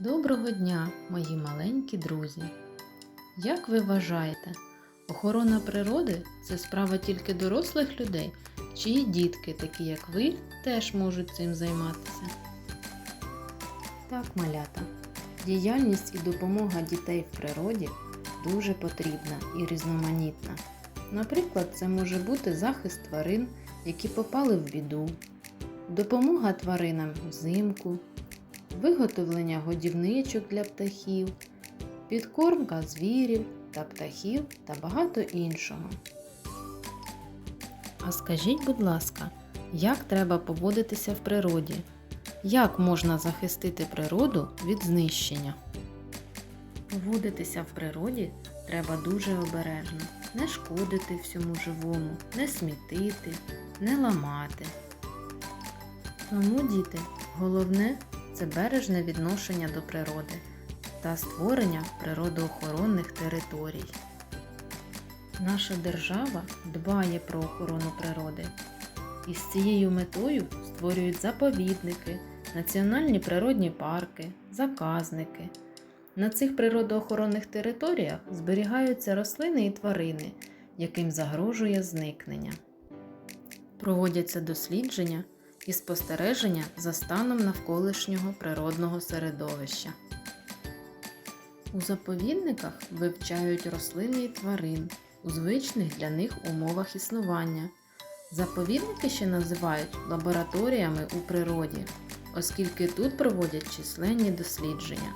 Доброго дня, мої маленькі друзі! Як ви вважаєте, охорона природи це справа тільки дорослих людей, чи і дітки, такі як ви, теж можуть цим займатися? Так, малята, діяльність і допомога дітей в природі дуже потрібна і різноманітна. Наприклад, це може бути захист тварин, які попали в біду, допомога тваринам взимку, виготовлення годівничок для птахів, підкормка звірів та птахів та багато іншого. А скажіть, будь ласка, як треба поводитися в природі? Як можна захистити природу від знищення? Поводитися в природі треба дуже обережно, не шкодити всьому живому, не смітити, не ламати. Тому, діти, головне це бережне відношення до природи та створення природоохоронних територій. Наша держава дбає про охорону природи і з цією метою створюють заповідники, національні природні парки, заказники. На цих природоохоронних територіях зберігаються рослини і тварини, яким загрожує зникнення. Проводяться дослідження і спостереження за станом навколишнього природного середовища. У заповідниках вивчають рослини і тварин у звичних для них умовах існування. Заповідники ще називають лабораторіями у природі, оскільки тут проводять численні дослідження.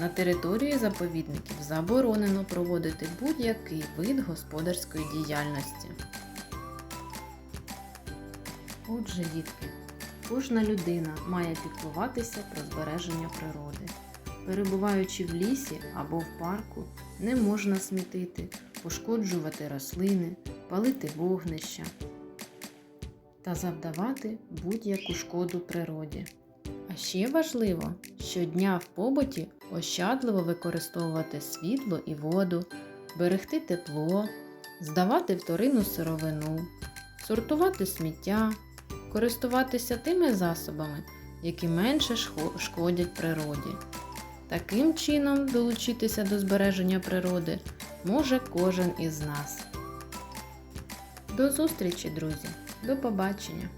На території заповідників заборонено проводити будь-який вид господарської діяльності. Отже, дітки, кожна людина має піклуватися про збереження природи. Перебуваючи в лісі або в парку, не можна смітити, пошкоджувати рослини, палити вогнища та завдавати будь-яку шкоду природі. А ще важливо щодня в побуті ощадливо використовувати світло і воду, берегти тепло, здавати вторинну сировину, сортувати сміття, користуватися тими засобами, які менше шкодять природі. Таким чином долучитися до збереження природи може кожен із нас. До зустрічі, друзі! До побачення!